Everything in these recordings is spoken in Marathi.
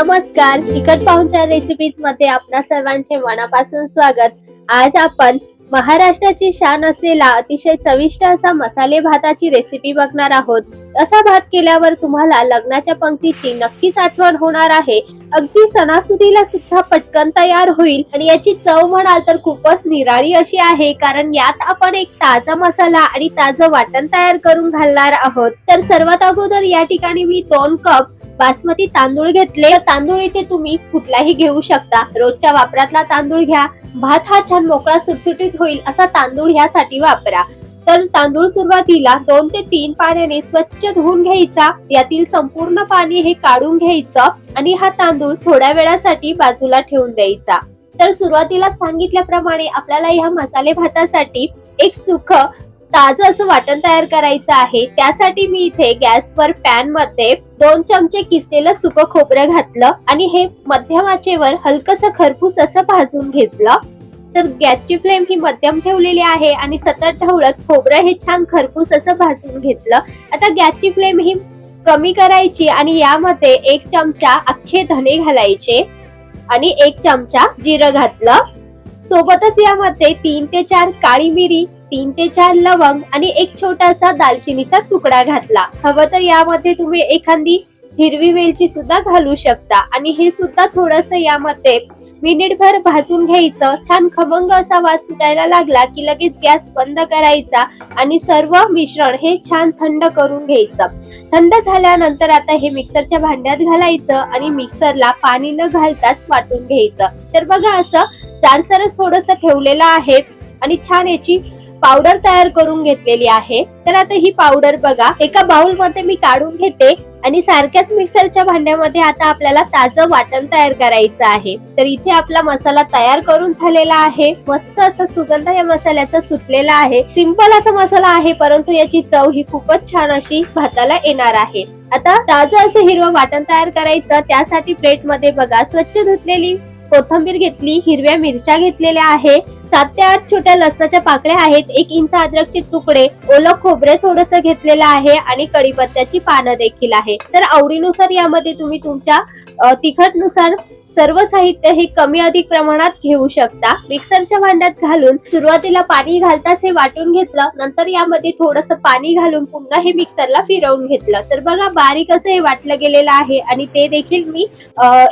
नमस्कार. तिखट पाहुणच्या रेसिपीजमध्ये आपणा सर्वांचे मनापासून स्वागत. आज आपण महाराष्ट्राची शान असलेला अतिशय चविष्ट असा मसाले भाताची रेसिपी बघणार आहोत. असा भात केल्यावर तुम्हाला लग्नाच्या पंक्तीची नक्कीच आठवण होणार आहे. अगदी सणासुदीला सुद्धा पटकन तयार होईल आणि याची चव म्हणाल तर खूपच निराळी अशी आहे कारण यात आपण एक ताजा मसाला आणि ताजं वाटण तयार करून घालणार आहोत. तर सर्वात अगोदर या ठिकाणी मी दोन कप बासमती तांदूळ घेतले तांदूळ इथे तुम्ही कुठलाही घेऊ शकता. रोजच्या वापरातला तांदूळ घ्या. भात हा छान मोकळा सुटसुटीत होईल असा तांदूळ ह्यासाठी वापरा. तर तांदूळ सुरुवातीला दोन ते तीन पाण्याने स्वच्छ धुवून घ्यायचा. यातील संपूर्ण पाणी हे काढून घ्यायचं आणि हा तांदूळ थोड्या वेळासाठी बाजूला ठेवून द्यायचा. तर सुरुवातीला सांगितल्याप्रमाणे आपल्याला ह्या मसाले भातासाठी एक सुख ताजं असं वाटण तयार करायचं आहे. त्यासाठी मी इथे गॅसवर पॅनमध्ये दोन चमचे किसलेलं सुकं खोबरं घातलं आणि हे मध्यम आचेवर हलकस खरपूस असं भाजून घेतलं. तर गॅसची फ्लेम ही मध्यम ठेवलेली आहे आणि सतत ढवळत खोबरं हे छान खरपूस असं भाजून घेतलं. आता गॅसची फ्लेम ही कमी करायची आणि यामध्ये एक चमचा अख्खे धने घालायचे आणि एक चमचा जिरं घातलं. सोबतच यामध्ये तीन ते चार काळी मिरी तीन ते चार लवंग आणि एक छोटासा दालचिनीचा तुकडा घातला. हवं तर यामध्ये तुम्ही एखादी हिरवी वेलची सुद्धा घालू शकता. आणि हे सुद्धा थोडस यामध्ये मिनिटभर भाजून घ्यायचं. छान खमंग असा वास सुटायला लागला की लगेच गॅस बंद करायचा आणि सर्व मिश्रण हे छान थंड करून घ्यायचं. थंड झाल्यानंतर आता हे मिक्सरच्या भांड्यात घालायचं आणि मिक्सरला पाणी न घालताच वाटून घ्यायचं. तर बघा असं जाडसरच थोडस ठेवलेलं आहे आणि छान याची पावडर तयार करून घेतलेली आहे. तर आता ही पावडर बघा एका बाउलमध्ये मी काढून घेते आणि सारख्याच मिक्सरच्या भांड्यामध्ये आता आपल्याला ताजं वाटण तयार करायचं आहे. तर इथे आपला मसाला तयार करून झालेला आहे. मस्त असा सुगंध या मसाल्याचा सुटलेला आहे. सिंपल असा मसाला आहे परंतु याची चव ही खूपच छान अशी भाताला येणार आहे. आता ताजं असं हिरवं वाटण तयार करायचं. त्यासाठी प्लेटमध्ये बघा स्वच्छ धुतलेली कोथंबीर घेतली हिरव्या मिरच्या घेतलेल्या आहे. सात ते आठ छोट्या लसणाच्या पाकळ्या आहेत. एक इंच अद्रकचे तुकडे ओलं खोबरे थोडस घेतलेलं आहे आणि कढीपत्त्याची पानं देखील आहे. तर आवडीनुसार यामध्ये तुम्ही तुमच्या तिखटनुसार सर्व साहित्य हे कमी अधिक प्रमाणात घेऊ शकता. मिक्सरच्या भांड्यात घालून सुरुवातीला पाणी घालताच हे वाटून घेतलं. नंतर यामध्ये थोडस पाणी घालून पुन्हा हे मिक्सरला फिरवून घेतलं. तर बघा बारीक असं हे वाटलं गेलेलं आहे आणि ते देखील मी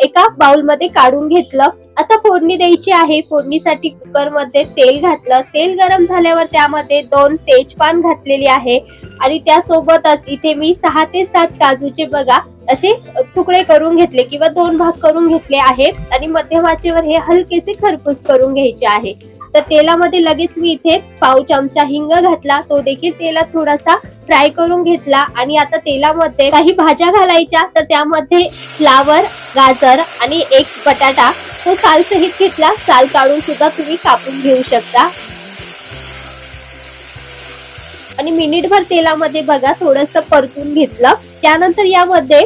एका बाउलमध्ये काढून घेतलं. आता फोडणी द्यायची आहे. फोडणीसाठी कुकरमध्ये तेल घातलं. तेल गरम झाल्यावर त्यामध्ये दोन तेजपान घातलेली आहे. आणि त्यासोबतच इथे मी सहा ते सात काजूचे बघा असे तुकडे करून घेतले किंवा दोन भाग करून घेतले आहे आणि मध्यम आचेवर हे हलकेसे खरपूस करून घ्यायचे आहे. तर तेलामध्ये लगेच मी इथे पाव चमचा हिंग घातला. तो देखील तेलात थोडासा फ्राय करून घेतला. आणि आता तेलामध्ये काही भाज्या घालायच्या. तर त्यामध्ये फ्लावर गाजर आणि एक बटाटा तो साल सहित घेतला साल काढून सुद्धा तुम्ही कापून घेऊ शकता. आणि मिनिटभर तेलामध्ये बघा थोडस परतून घेतलं. त्यानंतर यामध्ये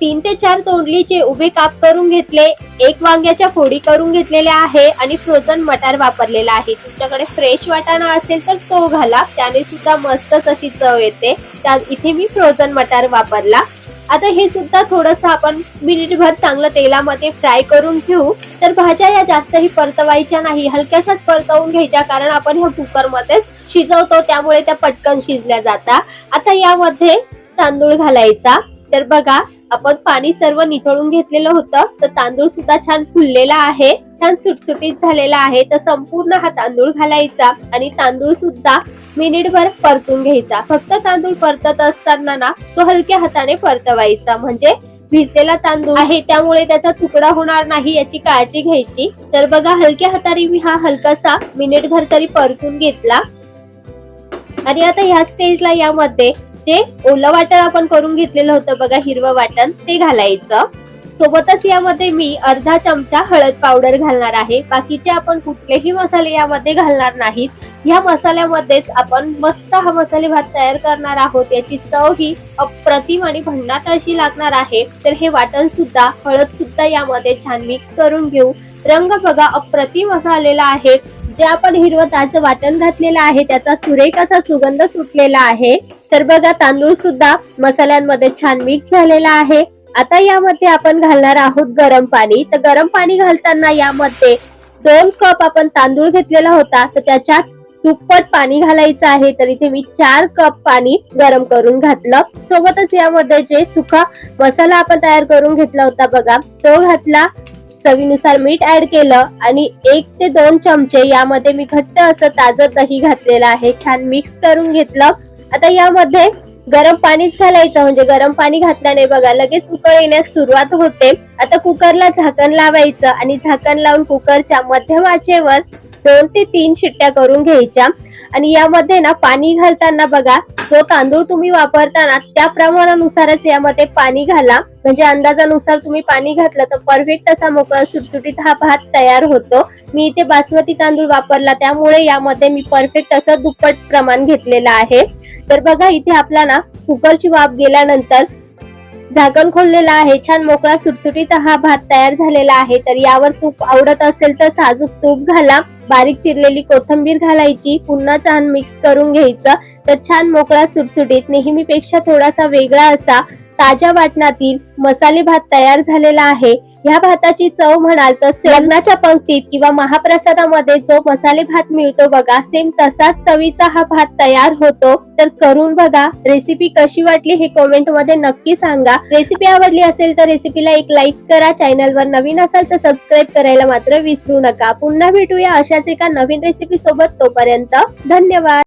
तीन ते चार तोंडलीचे उभे काप करून घेतले एक वांग्याच्या फोडी करून घेतलेल्या आहे आणि फ्रोझन मटार वापरलेला आहे. तुमच्याकडे फ्रेश वाटाणा असेल तर तो घाला त्याने सुद्धा मस्तच अशी चव येते. त्या इथे मी फ्रोझन मटार वापरला. आता हे सुद्धा थोडस आपण मिनिटभर चांगलं तेलामध्ये फ्राय करून घेऊ. तर भाज्या या जास्तही परतवायच्या नाही. हलक्याशाच परतवून घ्यायच्या कारण आपण ह्या कुकरमध्येच शिजवतो. त्यामुळे त्या पटकन शिजल्या जातात आता यामध्ये तांदूळ घालायचा. तर बघा आपण पाणी सर्व निथळून घेतलेलं होतं तर तांदूळ सुद्धा छान फुललेला आहे छान सुटसुटीत झालेला आहे तर संपूर्ण हा तांदूळ घालायचा आणि तांदूळ सुद्धा मिनिटभर परतून घ्यायचा. फक्त तांदूळ परतत असताना ना तो हलक्या हाताने परतवायचा. म्हणजे भिजलेला तांदूळ आहे त्यामुळे त्याचा तुकडा होणार नाही याची काळजी घ्यायची. तर बघा हलक्या हाताने मी हा हलकासा मिनिटभर तरी परतून घेतला. आणि आता ह्या स्टेजला यामध्ये जे ओलं वाटण आपण करून घेतलेलं होतं बघा हिरवं वाटण ते घालायचं. सोबतच यामध्ये मी अर्धा चमचा हळद पावडर घालणार आहे. बाकीचे आपण कुठलेही मसाले यामध्ये घालणार नाहीत. ह्या मसाल्यामध्येच आपण मस्त हा मसाले भात तयार करणार आहोत. याची चव ही अप्रतिम आणि भन्नाट अशी लागणार आहे. तर हे वाटण सुद्धा हळद सुद्धा यामध्ये छान मिक्स करून घेऊ. रंग बघा अप्रतिम असा आलेला आहे. जे आपण हिरवं ताजं वाटण घातलेलं आहे त्याचा सुरेख असा सुगंध सुटलेला आहे. तर बघा तांदूळ सुद्धा मसाल्यांमध्ये छान मिक्स झालेला आहे. आता यामध्ये आपण घालणार आहोत गरम पाणी. तर गरम पाणी घालताना यामध्ये दोन कप आपण तांदूळ घेतलेला होता. तर त्याच्यात दुप्पट पाणी घालायचं आहे. तर इथे मी चार कप पाणी गरम करून घातलं. सोबतच यामध्ये जे सुका मसाला आपण तयार करून घेतला होता बघा तो घातला. चवीनुसार मीठ ऍड केलं आणि एक ते दोन चमचे यामध्ये मी घट्ट असं ताजं दही घातलेलं आहे. छान मिक्स करून घेतलं. आता यामध्ये गरम पाणीच घालायचं म्हणजे गरम पाणी घातल्याने बघा लगेच उकळ येण्यास सुरुवात होते. आता कुकरला झाकण लावायचं आणि झाकण लावून कुकरच्या मध्यम आचेवर दोन ते तीन शिट्ट्या करून घ्यायच्या. आणि यामध्ये ना पाणी घालताना बघा जो तांदूळ तुम्ही वापरताना त्या प्रमाणानुसारच यामध्ये पाणी घाला. म्हणजे अंदाजानुसार तुम्ही पाणी घातलं तर परफेक्ट असा मोकळा सुटसुटीत हा भात तयार होतो. मी इथे बासमती तांदूळ वापरला त्यामुळे यामध्ये मी परफेक्ट असं दुप्पट प्रमाण घेतलेलं आहे. तर बघा इथे आपला ना कुकरची वाफ गेल्यानंतर झाकण खोललेलं आहे. छान मोकळा सुटसुटीत हा भात तयार झालेला आहे. तर यावर तूप आवडत असेल तर साजूक तूप घाला. बारीक चिरलेली कोथंबीर घालायची पुन्हा छान मिक्स करून घ्यायचं. तर छान मोकळा सुटसुटीत नेहमीपेक्षा थोडासा वेगळा असा ताज्या वाटणातील मसाले भात तयार झालेला आहे. ह्या भाताची चव म्हणाल तर लग्नाच्या पंक्तीत किंवा महाप्रसादामध्ये जो मसाले भात मिळतो बघा सेम तसाच चवीचा हा भात तयार होतो. तर करून बघा रेसिपी कशी वाटली हे कमेंटमध्ये नक्की सांगा. रेसिपी आवडली असेल तर रेसिपीला एक लाईक करा चॅनल वर नवीन असाल तर सबस्क्राईब करायला मात्र विसरू नका. पुन्हा भेटूया अशाच एका नवीन रेसिपी सोबत तोपर्यंत धन्यवाद.